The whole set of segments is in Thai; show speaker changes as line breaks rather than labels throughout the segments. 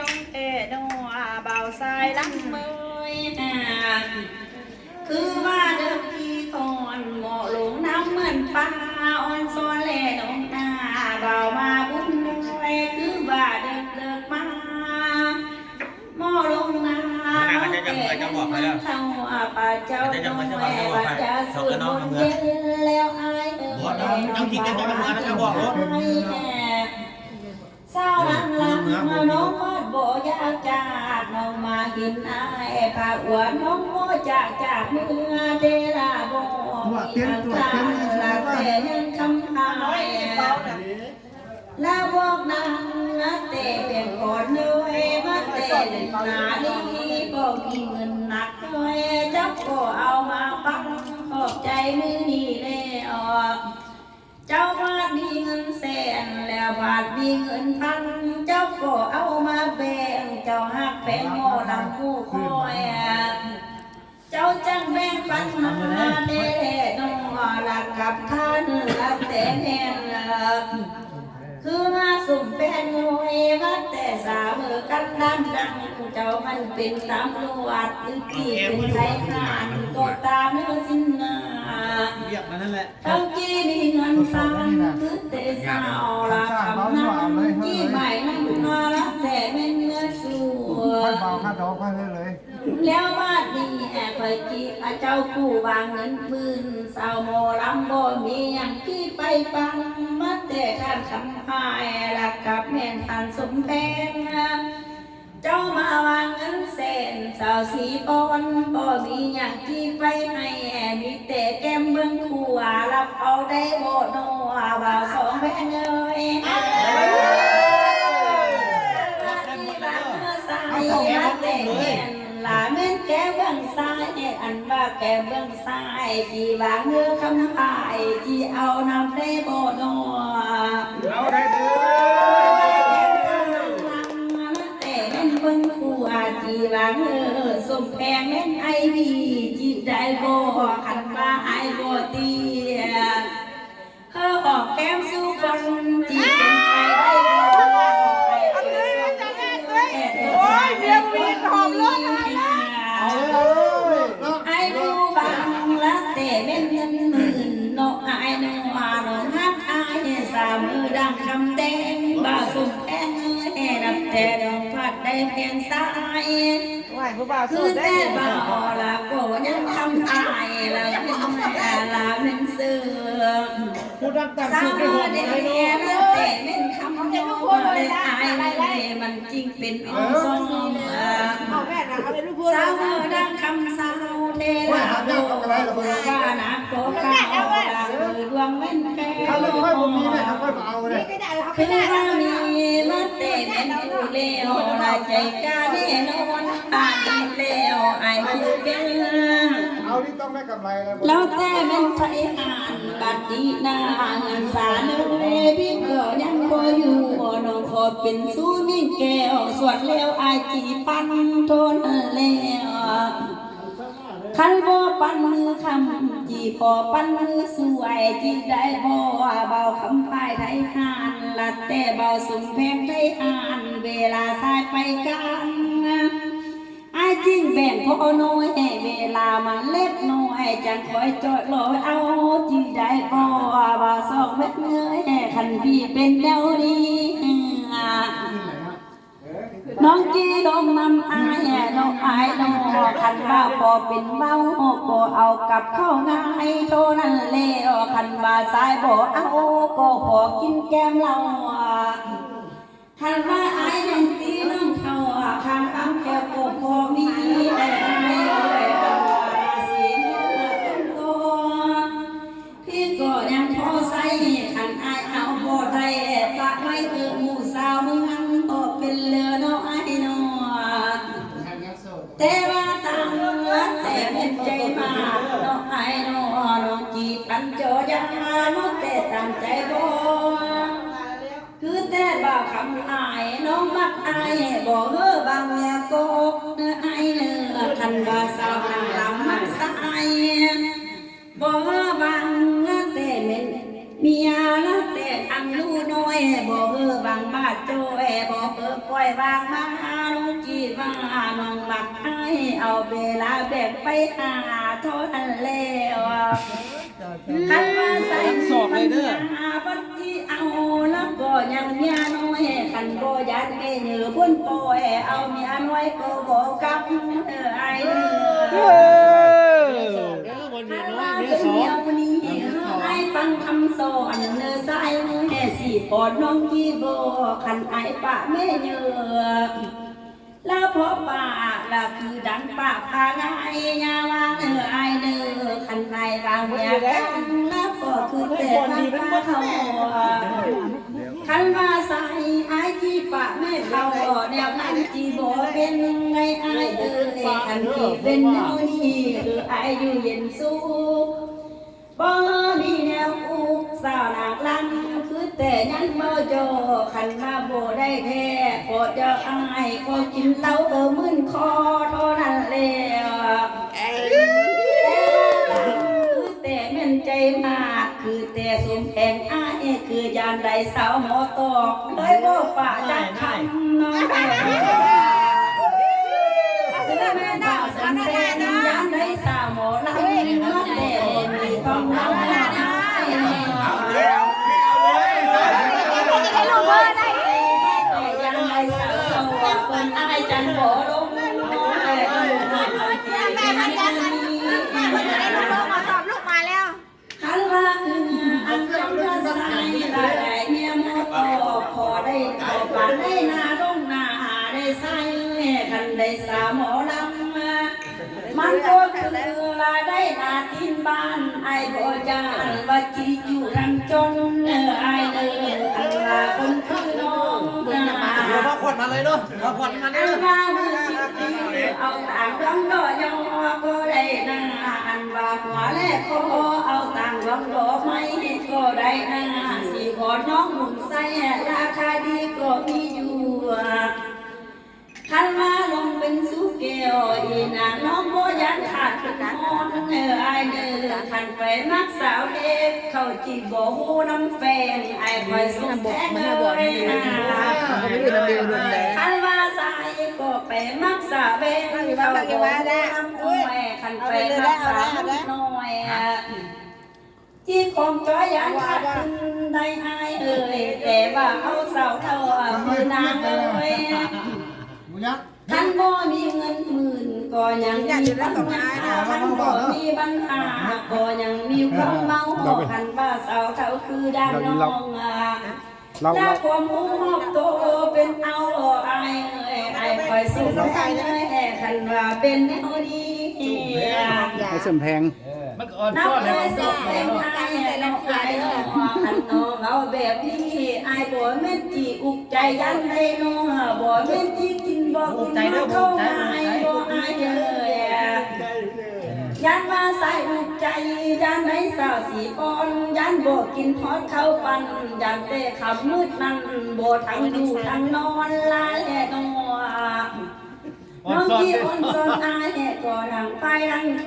น้องเอ๋น้องเบาสายลำเมยคือว่าเดิมทีคอนหมอหลงน้ำเหมือนปลาอ่อนซ้อนแลน้องหน้า จาแม่ป่าจะสุดบนเย็นแล้วอายเอ๋ยเศร้ามาน้องมาดบ่อยากจากน้องมากินอายผาอวดน้องโมจากจากเมื่อเดลาบ่มีทางกลางลาแต่ยังคำหายลาบอกนางนะแต่เป็นคนเลยมาแต่เล่นนาลีบ่มีเงินหนักเลยจับก็เอามาปังขอบใจมือนี่เลยออกเจ้าบาทมีเงินแสนแล้วบาทมีเงินพันเจ้าก็เอามาแบ่งเจ้าหัก แบ่งโง่ลำผู้คอยเจ้าจังแบ่งปันมาเด้น้องรักกับท่านรักแต่แน่นคือมาสุ่มเป็นงวยมาแต่สามือกันดำดังเจ้ามันเป็นตำรวจหรือที่เป็นใครขานก็ตามเนื้อสิ้นนา
เรียกมานั่นแหละ
ทั้งกี้มีเงินฟังคือเตสาวละคำนั้นกี้ใหม่นั้น
ค่อยเบาค่าดอกค่อยเลยเลย
แล้วมาดีแอบไปจีอาเจ้าผู้วางเงินมื่นสาวโมลำบ่มีอย่างที่ไปปังมาแต่ท่านคำพายรักกับแม่นทันสมแพงเจ้ามาวางเงินแสนสาวสีปอนบ่มีอย่างที่ไปให้แอบมีแต่แก้มเบื้องขัวรับเอาได้โบโนบ่าวสองแพงเอ้ย แก้เบื้องซ้ายที่วางเงือคำพายที่เอาน้ำได้บ่โน
เอาได้เด้อ
แต่แม่นเบิ่งคู่อาจีวางเออสมแพงแม่นไอวีจีบได้บ่คันว่าไอบ่ตีเฮอออกแก้มสู้คนจี แต่ดอกพัดได้เพียงสาย
ไหวผู้บ่าว
คื
สู
อ
ดได้
แต่บ่าละก็ยังทำอายละเป็นแม่ละเป็นเสือ
ผู้ดังต่าง
สา
สุ
ว
ดไปหมด
เด็
เลย
ก
เนาะ
แต่เป็นคำยอเลยอายมันจริงเป็นอองซอง
เอาแม่นะเอาไปลูกพูด
สาวดังคำสาวเดลาโบว่านักโตข้าวลามือดวงเว้นแก้
เขา
ว
ไม่ค่อยผมมีไหมเขาค่อยเอาเลย
คือว่ามีมาเต้นอยู่เลวลายใจกาแน่นอนอ่านเลวไอ้คือเก่ง
เอานี่ต้องได้กำไรแล้ว
แล้วแต่เป็นไทยหานบัดดีนาเงินสารเลยพี่ก็ยังบ่อยู่น้องขอเป็นสู้มีแก้วสวดแล้วไอ้จีปันทนแล้ว คันบ่ปันมือคำ จีพอปันมือสวยจีได้บ่เบาคำพายไทยหานลัดแต่เบาสุมแพงไทยหาน เวลาสายไปกันไอ้จริงแบ่งพอน้อยเวลามันเล็กน้อยจังคอยจอดรอเอาจีได้บ่เบาสองเม็ดเงยคันพี่เป็นแนวนี้ น้องจีน้องนำอายน้องอายน้องคันว่าพอเป็นเบ้าก็เอากับข้าวง่ายโตนั้นเลวคันว่าสายบ่เอาก็พอกินแก้มเราคันว่าอายน้องามใจบ่คือแต่บ่าคำอายน้องมักอายบ่เฮ้อบางแนวกกเนื้ออเนื้อคันว่าสาวคันลำมักสายบ่เฮอบังแต่เม็นเมียละแต่อังลูน้อยบ่เฮอบางบานโจแอบอกเออปล่อยวางมาน้องจีมาน้องหลักให้เอาเวลาแบ่งไปหาเท่านั้นแล้ว คันมาใส่หาบัดที่เอาแล้วก็ยังเมียน้อยคันบ่ยันเกเหนือพุ่นปล่อเอาเมียน้อยก็บอกกับเออไอ้เด้อ
ดน้อ
ว่าย
เป็
น
สอ
เดี
ง
ยวนี้ให้ฟังคำสอนเนื้อสายแม่สีปอดน้องยีโบคันไอปะแม่เยือก แล้วพอป่าละคือดังปาพาง่ายยาวางเออไอเนื้อคันไอรางเมียกันแล้วก็คือแต่ทางป้าเขาคันว่าใส่ไอจีปะแม่เขาแนวนั้นจีโบเป็นไงไอเออคันที่เป็นแนวนี้คือไออยู่เย็นสู้บ่มีแนว สาวหนักลันคือแต่ยันบ่โจคันมาโบได้แท้ก็จะอายก็กินเหล้าเออมึนคอเท่านั้นแล้วคือแต่แม่นใจมากคือแต่สมแพงอายคือยานใดสาวหมอตอกเลยบ่ปะจักคำน้องแม่คือแม่ดาวสันแพง ก็คือลาได้นาทินบ้านไอ้บ่จานว่าจีอยู่ทางจนไอ้เด้ออันลาคนคือน้อง
เดี๋ยวมาขวัญมาเลยเนาะมาขวัญมาเนอ
ว่ามือสิตีเอาต่างร้องดอยอก็ได้นาอันว่าหัวแรกก็เอาต่างร้องดอไม้ก็ได้นาสีขอน้องหมุนใส่ราคาดีก็มีอยู่ คันว่าลงเป็นสุเกลอีนางน้องโบยันขาดขึ้นฮอนเนื้อไอเนื้อคันไปมักสาวเด็กเขาจีบหูน้ำแฟนไอ้คอยส่งแทงเลยนะ
ขันว่า
สายก็ไปมักษาเว้นเขาก็ว่าได้แม่คันไปมักษาวน้อยที่คงจ้อยยันขาดขึ้นได้อเอ่ยแต่ว่าเอาสาวเท่าคือนางเอ่ย
ยักษ์
ท่านบ่มีเงินหมื่นก็ยังมีปัญหาท่านบ่มีปัญหาก็ยังมีความเมาคันว่าสาวเท่าคือด้านน้องอะ
เรา
ถ้า
เรา
ความหูหอบโตเป็นเอาไอ้เอ้ยไอ้คอยสู้น้องเอ้ยคันว่าเป็นแนวนี้
ให้เสริมแพง
มันอ่อนซ้
อ
งนแล้ว
เอ้ยสิเป็นไอ้น้องไอ้น้องคันน้องเอาแบบนี้ไอ้บ่แม่นจีอุกใจยันได้น้องบ่แม่นจีกิน บ่กินเข้าไอ้บ่ไอ้เอ้ยยันว่าใส่อุกใจยันให้สาวสีปอนยันบ่กินฮอดข้าวปันยันเตะขับมืดนั่นบ่ทั้งอยู่ทั้งนอนลาแลนอ
อ่อ
น้
น
อง
ช้อน
ที่
เด้
คนสนอายก็ดังไปดังโท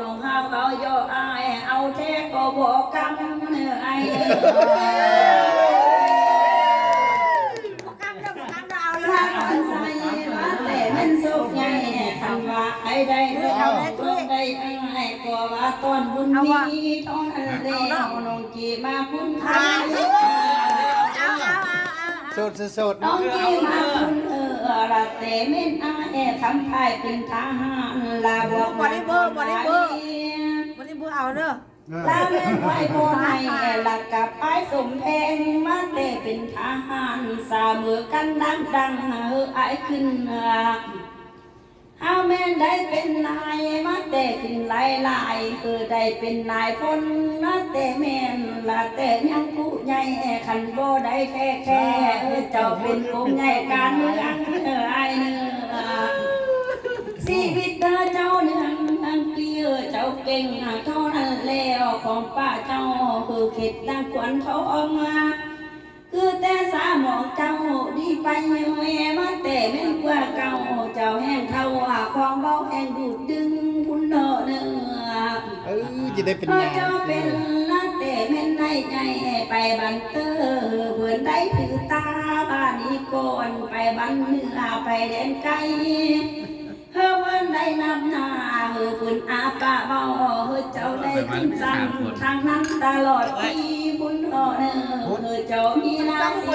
น้องเฮาเขาย่ออายเอาแท้ก็บอกกำเนื้อไอ
คำว่า
ไอ้ได้เรื่องเอาได้ไอ้ก็ว่าต้นบุญมีท้องอันเลี้ยวน้องจีมาพุ่นทาย
เอาเอาเอาเอา
สดสด
น้องที่มาคุณเออละเตเม่นอาแอทำพายเป็นทหารลาบอก
วันนี้เบอเอาเด้อ
ลาเล่นไว้โบในละกับไอ้สมแพงมาเตเป็นทหารสามือกันดังดังเออไอ้ขึ้น เอาแม่นได้เป็นนายมาเตขึ้นหลายหลายคือได้เป็นนายพลนะเตแม่นละเตยังผู้ใหญ่ขันโบได้แค่แค่เจ้าเป็นผู้ใหญ่การเมืองเออไอเนื้อชีวิตเธอเจ้าเนืองทั้งปีเอเจ้าเก่งเท่านั้นแล้วของป้าเจ้าคือเข็ดดังขวัญทองมา คือแต่สาม ไปเมื่อแม่มาแต่แม่นกว่าเก่าเจ้าแห้งเท่าว่าความเบาแห้งดูดดึงพุ่นเนอเนื้อ
เออจะได้เป็น
เออ
ไง
เจ้าเป็นนาแต่แม่นใจไปบันเตอร์เพื่อนได้ถือตาบ้านนี้ก่อนไปบันเนื้อไปแดนไกลเฮ้อเพื่อนได้นำหน้าเฮ้อเพื่อนอาปาเบาเฮ้อเจ้าได้ขึ้นสั่งทางนั้นตลอดปีบุญหอเนื้อเฮ้อเจ้ามี ราศี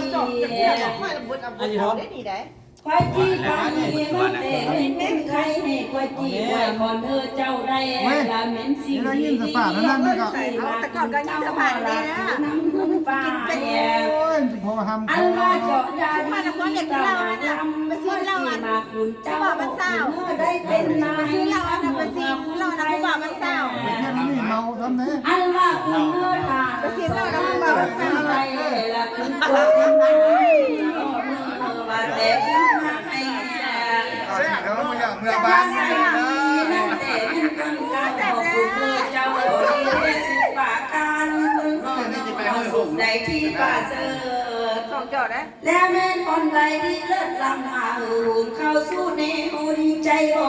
อันนี้ท้
ควายจีปานีมาเตะเป็นเป็นใครให้ควายจีควายคนเธอเจ้าได้ละเหม็นสิ่งดีดีน้ำมันฟ้าเนี่ย
โอ้ยพอทำ
อันว่าเจาะยาดีตาลำมาซื้อเหล้าอันมาคุณเจ้าเมื่อได้เป็นนาย
ซื้อเหล้าอันนั้นไปสิเหล้าอันนั้นบอกมันเศร้า
แค่นี้เมาทำไง
อันว่าคุณ เมื่อทานะไรละคุณตัวคุณนายว่าแต่คุณนาย
เดี๋ยวมึงอยากเมื่อ
บ้า
บ้าน
กันแต่เป็นคนกาขอบคุณเจ้าดีเทศปาการคุณพ่อน้องสุขใดที่ป่าเจอ
ของจอดนะ
แล้วแม่นคนใดที่เลิศลำมาหูเข้าสู่ในหูดีใจบ่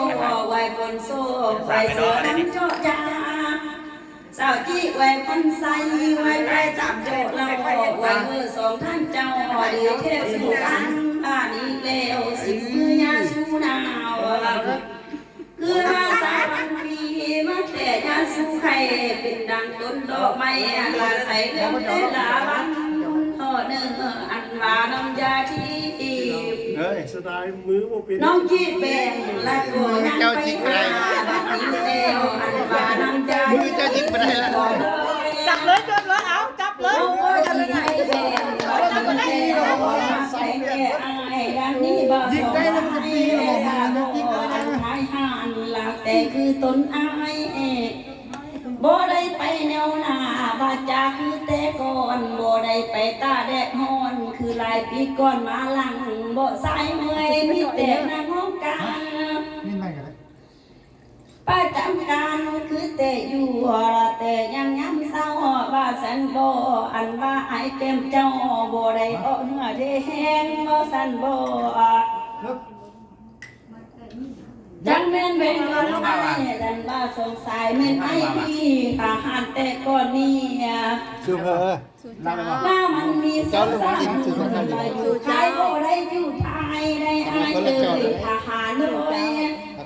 ไว้บนโซ่ไว้เสือน้ำโจจา สาวจีไว้คนใสไว้ไปจับโจกเราไว้ไว้เมื่อสองท่านเจ้าเดียเทศสู่กันบ้านนี้แล้วสิมือยาสูนาวคือราสาวันปีมาแต่ยาสู้ใครเป็นดังต้นดอกไม้ลาใส่เรื่องแต่ละวันเออเนื้ออันวาน้ำยาที่
เฮ้ยสไตล์มือโมเป็น
น้องจีเป็นและตัวยังไปหา ดังนี้บ่สองให้หายหันหลักแต่คือต้นอายเอกบ่ได้ไปแนวหน้าบาจาคือแต่ก่อนบ่ได้ไปตาแดดฮอนคือลายปีก่อนมาหลังบ่สายเมื่อยมีแต่นั่งห้องกลาง
นี่ไม่กัน
ประจำการคือแต่อยู่ละแต่ยัง สันโบอันว่าไอเต็มเจ้าบ่ได้เอเหือเทแห้งบ่สันโบจังแม่นเป็นคนไม้ดันว่าสงสัยแม่นไอพี่ทหารแต่ก่อนนี้
ชื่อเพอลาไปมา
ว่ามันมีสงสารอยู่ใจบ่ได้อยู่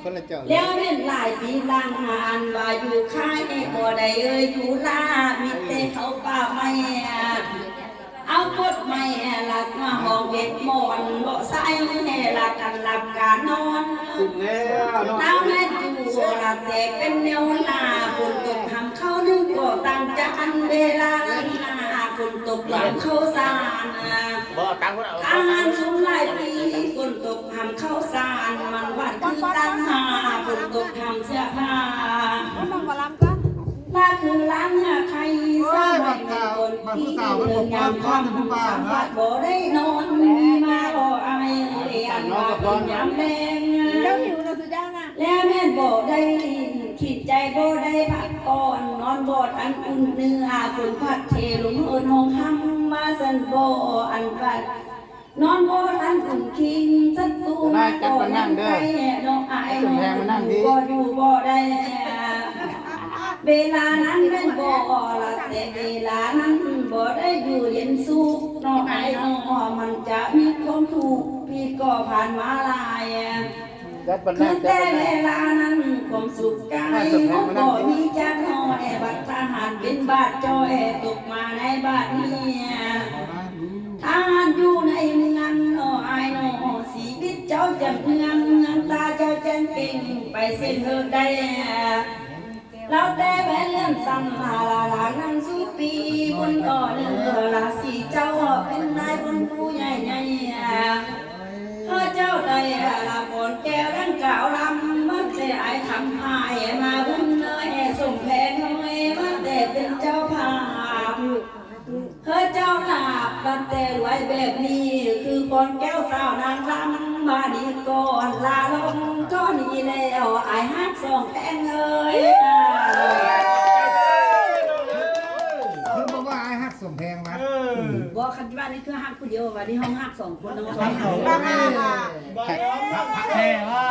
คนละเจ้า
แล้วเล่นหลายปีหลังงานว่าอยู่ค่ายบ่ได้เอ่ยอยู่ลามีแต่เขาป่าไม่เอากดไม่หลักมาห้องเว็ดมอนบ่ใส่ให้หลักกันหลับการนอน
แล้ว
น้ำแม่อยู่ละแต่เป็นแนวหน้าฝนตกทำเข้านึ่งก็ตั้งจานเวลาหน้า ฝนตกหลังเข้าสาร
บ่ตังค์คนเอา
อาหารชุมหลายปีฝนตกทำข้าวสารมันหวานคือตั้งหาฝนตกทำเสื้อผ้า
ต้องมาล้ำก็
ว่าคือล้างหน้าใครสร้างให้มีคนที่เดินงามความสัมผัสบ่ได้นอนมีมาบ่อายเรียนว่าเป็นยามแรง
เจ้าหิวเราสุดยอดนะ
แล้วแม่นบ่ได้ลินคิดใจบ่ได้พักก่อนนอนบ่ทันอุ่นเนื้อฝนพัดเทลงเอินห้องห้ำมาสันบ่อันบัดนอนบ่ทันถึงคิงศัตรูมาก่อนนั่งเด้อน้องอายน้องบ่อยู่บ่ได้เวลานั้นแม่นบ่ละแต่เวลานั้นบ่ได้อยู่เย็นสุขน้องอายน้องมันจะมีความทุกข์พี่ก็ผ่านมาหลาย
จัดปัน
คื
นั่
อง
จัด
แต่
ปัน
เว
นั่ง
ลานั้นความสุขกายของบ่มีจักน้อยบัดทหาร เป็นบาดจอยตกมาในบาดนี้ทานอยู่ในเมืองนออายนอสีบิดเจ้าจะเมืองเมืองตาเจ้าจังเก่งไปเส้นเธอได้เราแต่แม่เลื่อนสั่งลาลาลานั่งสู้ปีบนก่อเนื้อลาสีเจ้าเป็นนายบนผู้ใหญ่ใหญ่เออเจ้าได้ลาบนแก้วดังกล่าวลำมันแต่ไอ้คำพายมาบุญ แต่รวยแบบนี้ คือคนแก้วสาวนางรำมาดีก่อนลาลงก็นี่แล้วไอ้ฮักสองแพงเอ้ย
คือบอกว่าไอ้ฮักสมแพงมา
บอกคันว่านี่คือฮักผู้เดียววันนี้ห้องฮักสองคนเนาะ
แค่ว่า